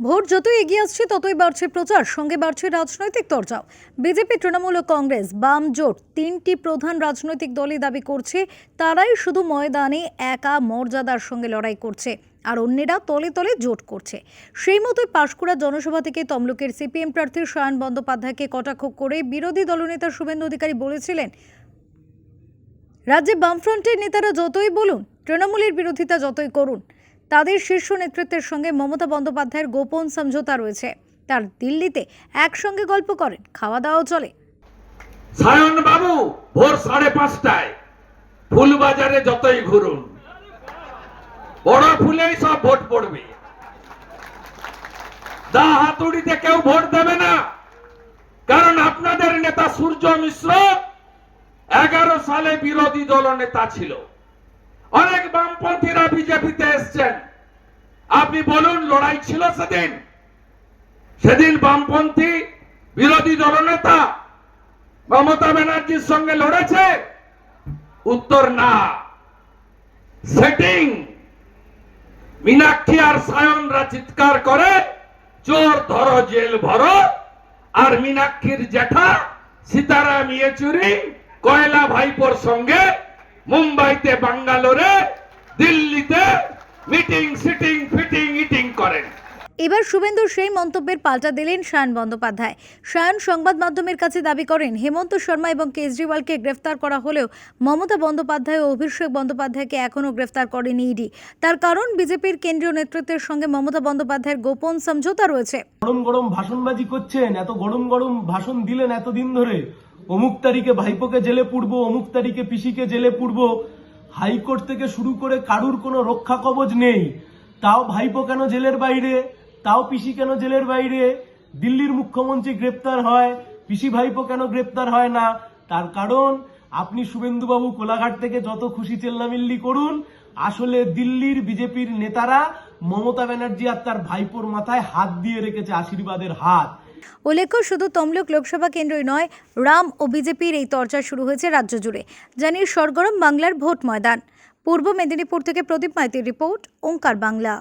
Vote যতই এগিয়ে আসছে, ততই বাড়ছে প্রচার। সঙ্গে বাড়ছে রাজনৈতিক চর্চাও বিজেপি, তৃণমূল ও কংগ্রেস বাম জোট তিনটি প্রধান রাজনৈতিক দলই দাবি করছে, তারাই শুধু ময়দানে একা মর্যাদার সঙ্গে লড়াই করছে, আর অন্যেরা তলে তলে জোট করছে। সেই মতোই পাশকুড়া জনসভা থেকে তমলুকের সিপিএম প্রার্থী সায়ন বন্দ্যোপাধ্যায়কে কটাক্ষ করে বিরোধী দলনেতা শুভেন্দু অধিকারী বলেছিলেন, রাজ্যে বামফ্রন্টের নেতারা যতই বলুন, তৃণমূলের বিরোধিতা যতই করুন তাদের শীর্ষ নেতৃত্বের সঙ্গে মমতা বন্দ্যোপাধ্যায়ের গোপন সমঝোতা রয়েছে। তার দিল্লিতে একসঙ্গে গল্প করেন খাওয়া দাওয়াও চলে। সায়ন বাবু, ভোর সাড়ে পাঁচটায়। ফুলবাজারে যতই ঘুরুন। বড় ফুলেই সব ভোট পড়বে। দা হাতুড়িতে কেউ ভোট দেবে না। কারণ আপনাদের নেতা সূর্য মিশ্র এগারো সালে বিরোধী দল নেতা ছিল। অনেক বামপন্থীরা বিজেপিতে এসছেন। আপনি বলুন, লড়াই ছিল সেদিন? সেদিন বামপন্থী বিরোধী দলনেতা মমতা ব্যানার্জির সঙ্গে লড়েছে? উত্তর না। সেটিং। মীনাক্ষী আর সায়নরা চিৎকার করে, চোর ধরো, জেল ভরো। আর মীনাক্ষীর জেঠা সীতারাম ইয়েচুরি কয়লা ভাইপোর সঙ্গে মুম্বাইতে বাঙ্গালোরে দিল্লিতে মিটিং সিটিং ফিটিং ইটিং করেন। এবার শুভেন্দুর সেই মন্তব্যের পাল্টা দিলেন শায়ন বন্দ্যোপাধ্যায়। শায়ন সংবাদ মাধ্যমের কাছে দাবি করেন হেমন্ত শর্মা এবং কেজরিওয়ালকে গ্রেফতার করা হলেও মমতা বন্দ্যোপাধ্যায় ও অভিষেক বন্দ্যোপাধ্যায়কে এখনও গ্রেফতার করেনি ইডি। তার কারণ বিজেপির কেন্দ্রীয় নেতৃত্বের সঙ্গে মমতা বন্দ্যোপাধ্যায়ের গোপন সমঝোতা রয়েছে। গরম গরম ভাষণবাজি করছেন এত গরম গরম ভাষণ দিলেন এতদিন ধরে। অমুক তারিখে ভাইপোকে জেলে পুড়বো অমুক তারিখে পিসিকে জেলে পুড়বো। হাইকোর্ট থেকে শুরু করে কারুর কোনো রক্ষা কবচ নেই। তাও ভাইপো কেন জেলের বাইরে? তাও পিসি কেন জেলের বাইরে? দিল্লির মুখ্যমন্ত্রী গ্রেপ্তার হয়, পিসি ভাইপো কেন গ্রেপ্তার হয় না? তার কারণ, আপনি শুভেন্দুবাবু কোলাঘাট থেকে যত খুশি চেল্লামিল্লি করুন। আসলে দিল্লির বিজেপির নেতারা মমতা ব্যানার্জি আর তার ভাইপোর মাথায় হাত দিয়ে রেখেছে আশীর্বাদের হাত। উল্লেখ্য, শুধু তমলুক লোকসভা কেন্দ্রই নয়, রাম ও বিজেপির এই চর্চা শুরু হয়েছে রাজ্য জুড়ে জানিয়ে সরগরম বাংলার ভোট ময়দান। পূর্ব মেদিনীপুর থেকে প্রদীপ মাইতির রিপোর্ট, ওঙ্কার বাংলা।